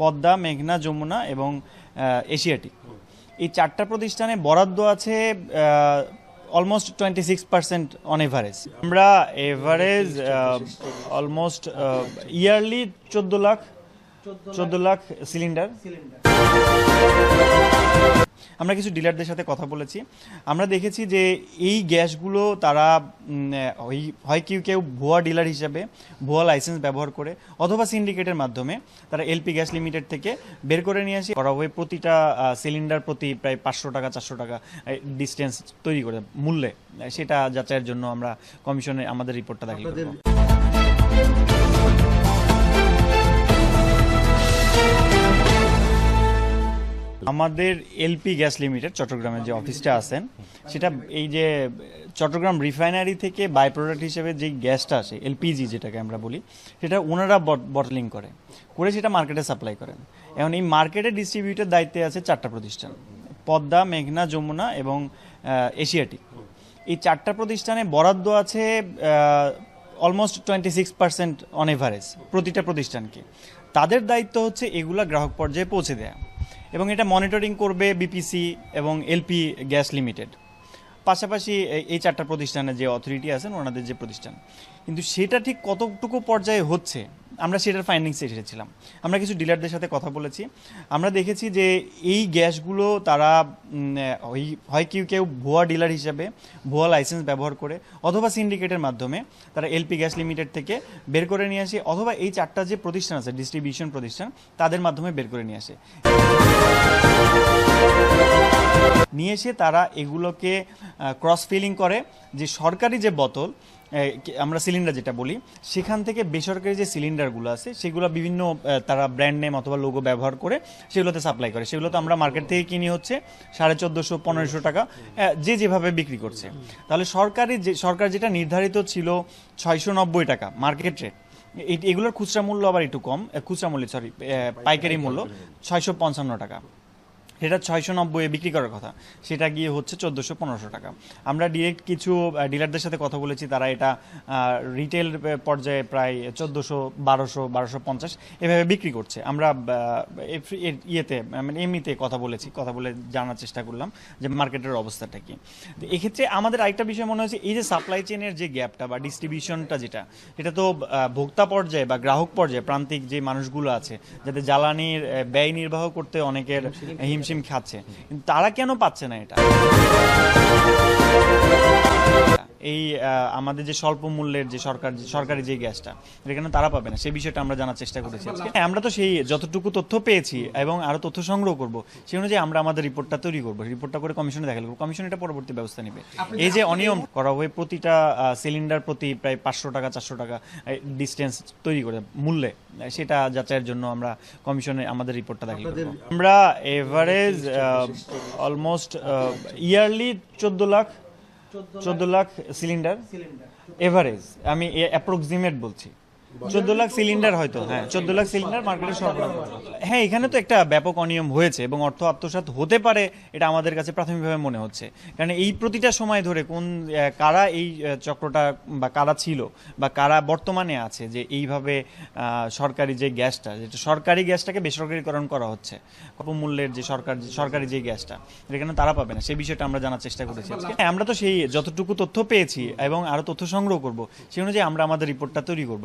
পদ্মা মেঘনা যমুনা এবং এশিয়াটি। এশিয়াটিক এই চারটা প্রতিষ্ঠানে বরাদ্দ আছে almost twenty six percent on average আমরা এভারেজ অলমোস্ট ইয়ারলি চোদ্দ লাখ। চোদ্দ লাখ সিলিন্ডার আমরা কিছু ডিলারদের সাথে কথা বলেছি। আমরা দেখেছি যে এই গ্যাসগুলো তারা উম, হয়- কেউ কেউ ভুয়া ডিলার হিসাবে ভুয়া লাইসেন্স ব্যবহার করে অথবা সিন্ডিকেটের মাধ্যমে তারা এলপি গ্যাস লিমিটেড থেকে বের করে নিয়ে আসে। করা হয়ে প্রতিটা সিলিন্ডার প্রতি প্রায় পাঁচশো টাকা চারশো টাকা ডিস্টেন্স তৈরি করে মূল্যে। সেটা যাচাইয়ের জন্য আমরা কমিশনে আমাদের রিপোর্টটা দাখিল আমাদের এলপি গ্যাস লিমিটেড, চট্টগ্রামের যে অফিসটা আছেন, সেটা এই যে চট্টগ্রাম রিফাইনারি থেকে বাই প্রোডাক্ট হিসেবে যে গ্যাসটা আসে এলপিজি যেটাকে আমরা বলি, সেটা ওনারা বটলিং করে করে সেটা মার্কেটে সাপ্লাই করেন। এখন এই মার্কেটে ডিস্ট্রিবিউটের দায়িত্বে আছে চারটা প্রতিষ্ঠান, পদ্মা, মেঘনা, যমুনা এবং এশিয়াটিক এই চারটা প্রতিষ্ঠানে বরাদ্দ আছে almost twenty six percent on average প্রতিটা প্রতিষ্ঠানকে। তাদের দায়িত্ব হচ্ছে এগুলা গ্রাহক পর্যায়ে পৌঁছে দেয়া। এবং এটা মনিটরিং করবে বিপিসি এবং এলপি গ্যাস লিমিটেড পাশাপাশি এই- চারটা প্রতিষ্ঠানে যে অথরিটি আছেন, ওনাদের যে প্রতিষ্ঠান। কিন্তু সেটা ঠিক কতটুকু পর্যায়ে হচ্ছে আমরা সেটার ফাইন্ডিংসে এসেছিলাম। আমরা কিছু ডিলারদের সাথে কথা বলেছি। আমরা দেখেছি যে এই গ্যাসগুলো তারা হয় কেউ কেউ ভুয়া ডিলার হিসাবে ভুয়া লাইসেন্স ব্যবহার করে অথবা সিন্ডিকেটের মাধ্যমে তারা এলপি গ্যাস লিমিটেড থেকে বের করে নিয়ে আসে অথবা এই চারটা যে প্রতিষ্ঠান আছে ডিস্ট্রিবিউশন প্রতিষ্ঠান, তাদের মাধ্যমে বের করে নিয়ে আসে। নিয়ে এসে তারা এগুলোকে ক্রস ফিলিং করে। যে সরকারি যে বোতল আমরা সিলিন্ডার যেটা বলি সেখান থেকে বেসরকারি যে সিলিন্ডারগুলো আছে সেগুলো বিভিন্ন তারা ব্র্যান্ড নেম অথবা লোগো ব্যবহার করে সেগুলোতে সাপ্লাই করে। সেগুলো তো আমরা মার্কেট থেকে কিনি হচ্ছে সাড়ে চোদ্দোশো পনেরোশো টাকা যে যেভাবে বিক্রি করছে। তাহলে সরকারি যে সরকার যেটা নির্ধারিত ছিল ছয়শো নব্বই টাকা মার্কেট রেট এগুলোর খুচরা মূল্য আবার একটু কম খুচরা মূল্য সরি পাইকারি মূল্য। ছয়শো পঞ্চান্ন টাকা। সেটা ছয়শো নব্বই বিক্রি করার কথা। সেটা গিয়ে হচ্ছে চোদ্দোশো পনেরোশো টাকা। আমরা ডিরেক্ট কিছু ডিলারদের সাথে কথা বলেছি তারা এটা রিটেল পর্যায়ে প্রায় চোদ্দোশো বারোশো বারোশো পঞ্চাশ এভাবে বিক্রি করছে। আমরা ইয়েতে মানে এমনিতে কথা বলেছি কথা বলে জানার চেষ্টা করলাম যে মার্কেটের অবস্থাটা কি। তো এক্ষেত্রে আমাদের আরেকটা বিষয় মনে হয়েছে এই যে সাপ্লাই চেনের যে গ্যাপটা বা ডিস্ট্রিবিউশনটা যেটা এটা তো ভোক্তা পর্যায়ে বা গ্রাহক পর্যায়ে প্রান্তিক যে মানুষগুলো আছে যাতে জ্বালানির ব্যয় নির্বাহ করতে অনেকের হিমশিম খাচ্ছে। কিন্তু তারা কেন পাচ্ছে না এটা? এই আমাদের যে স্বল্প মূল্যের যে সরকার সরকারি যে গ্যাসটা এটা কেন তারা পাবে না। সেই বিষয়টা আমরা জানার চেষ্টা করেছি আজকে। হ্যাঁ, আমরা তো সেই যতটুকু তথ্য পেয়েছি এবং আরও তথ্য সংগ্রহ করব সেই অনুযায়ী আমরা আমাদের রিপোর্টটা তৈরি করব। রিপোর্টটা করে কমিশনে দেখাল কমিশন এটা পরবর্তী ব্যবস্থা নেবে। এই যে অনিয়ম করা হয়ে প্রতিটা সিলিন্ডার প্রতি প্রায় পাঁচশো টাকা চারশো টাকা ডিস্টেন্স তৈরি করে মূল্যে সেটা যাচাইয়ের জন্য আমরা কমিশনে আমাদের রিপোর্টটা দাখিল করব আমরা এভারেজ অলমোস্ট ইয়ারলি চোদ্দ লাখ চোদ্দ লাখ সিলিন্ডার? এভারেজ আমি অ্যাপ্রক্সিমেট বলছি। চোদ্দ লাখ সিলিন্ডার হয়তো হ্যাঁ চোদ্দ লাখ সিলিন্ডার মার্কেটে সরবরাহ হ্যাঁ এখানে তো একটা ব্যাপক অনিয়ম হয়েছে এবং অর্থ আত্মসাৎ হতে পারে এটা আমাদের কাছে প্রাথমিকভাবে মনে হচ্ছে। কারণ এই প্রতিটা সময় ধরে কোন কারা এই চক্রটা বা কারা ছিল বা কারা বর্তমানে আছে যে এইভাবে সরকারি যে গ্যাসটা যেটা সরকারি গ্যাসটাকে বেসরকারিকরণ করা হচ্ছে মূল্যের যে সরকার সরকারি যে গ্যাসটা এখানে তারা পাবে না? সেই বিষয়টা আমরা জানার চেষ্টা করেছি হ্যাঁ, আমরা তো সেই যতটুকু তথ্য পেয়েছি এবং আরও তথ্য সংগ্রহ করব সেই অনুযায়ী আমরা আমাদের রিপোর্টটা তৈরি করব।